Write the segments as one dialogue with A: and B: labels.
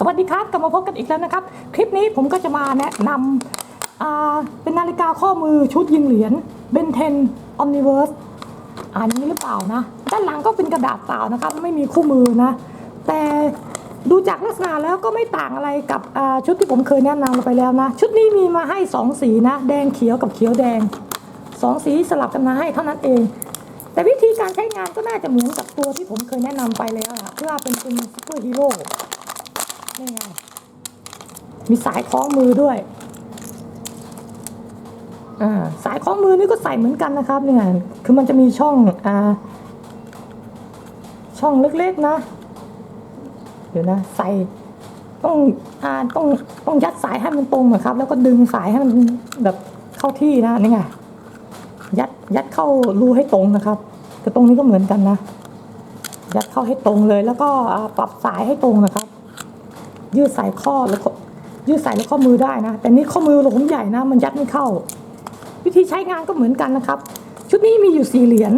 A: สวัสดีครับกลับมาพบกันอีกแล้วนะครับ คลิปนี้ผมก็จะมาแนะนำเป็นนาฬิกาข้อมือชุดยิงเหรียญเบนเทนอ m นิเวิร์สอ่านย่างนี้หรือเปล่านะ ด้านหลังก็เป็นกระดาษเปล่านะครับ ไม่มีคู่มือนะ แต่ดูจากลักษณะแล้วก็ไม่ต่างอะไรกับชุดที่ผมเคยแนะนำไปแล้วนะ ชุดนี้มีมาให้สองสีนะ แดงเขียวกับเขียวแดงสองสีสลับกันมาให้เท่านั้นเองแต่วิธีการใช้งานก็น่าจะเหมือนกับตัวที่ผมเคยแนะนำไปแล้วอะเพื่อเป็นเป็นซูเปอร์ฮีโร่ นี่ไง มีสายคล้องมือด้วยอ่าสายคล้องมือนี่ก็ใส่เหมือนกันนะครับเนี่ยคือมันจะมีช่องอ่าช่องเล็กๆนะ เดี๋ยวนะ ใส่ต้องอ่าต้องต้องยัดสายให้มันตรงนะครับ แล้วก็ดึงสายให้มันแบบเข้าที่นะนี่ไงยัดยัดเข้ารูให้ตรงนะครับแต่ตรงนี้ก็เหมือนกันนะ ยัดเข้าให้ตรงเลย แล้วก็ปรับสายให้ตรงนะครับ ยืดสายข้อแล้วก็ยืดสายแล้วข้อมือได้นะ แต่นี่ข้อมือเราผมใหญ่นะ มันยัดไม่เข้า วิธีใช้งานก็เหมือนกันนะครับ ชุดนี้มีอยู่สี่เหรียญ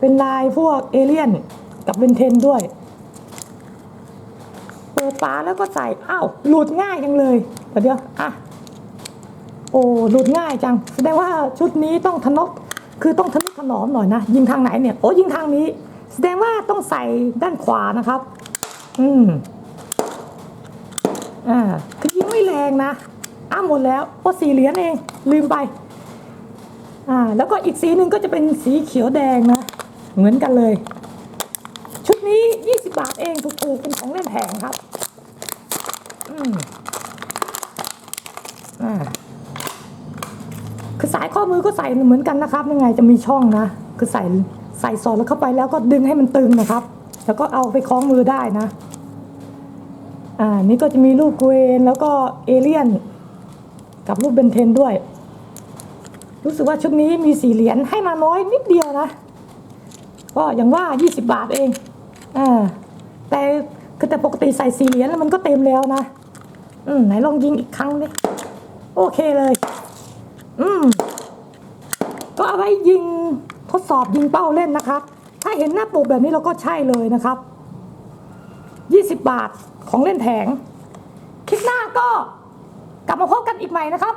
A: เป็นลายพวกเอเลี่ยนกับเบนเทนด้วย เปิดฝาแล้วก็ใส่อ้าวหลุดง่ายจังเลยเดี๋ยวอะโอ้หลุดง่ายจัง แสดงว่าชุดนี้ต้องทะนกคือต้องทนุถนอมหน่อยนะ ยิงทางไหนเนี่ยโอ้ยิงทางนี้ แสดงว่าต้องใส่ด้านขวานะครับ อืม อ่าคือยิงไม่แรงนะ อ้าหมดแล้วโอ้สีเหรียญเอง ลืมไป อ่า แล้วก็อีกสีหนึ่งก็จะเป็นสีเขียวแดงนะ เหมือนกันเลย ชุดนี้ 20 บาทเองถูกๆเป็นของเล่นแผงครับ อืมอ่าคือสายข้อมือก็ใส่เหมือนกันนะครับ ยังไงจะมีช่องนะ คือใส่ใส่สอดแล้วเข้าไปแล้วก็ดึงให้มันตึงนะครับ แล้วก็เอาไปคล้องมือได้นะ อ่านี่ก็จะมีรูปเกวนแล้วก็เอเลี่ยน กับรูปเบนเทนด้วย รู้สึกว่าชุดนี้มีสี่เหรียญให้มาน้อยนิดเดียวนะ ก็อย่างว่า 20 บาทเองอ่าแต่คือแต่ปกติใส่สี่เหรียญแล้วมันก็เต็มแล้วนะ อืมไหนลองยิงอีกครั้งดิโอเคเลย อืม ก็เอาไว้ยิงทดสอบยิงเป้าเล่นนะครับ ถ้าเห็นหน้าปกแบบนี้เราก็ใช่เลยนะครับ 20 บาทของเล่นแผงคลิปหน้าก็กลับมาพบกันอีกใหม่นะครับ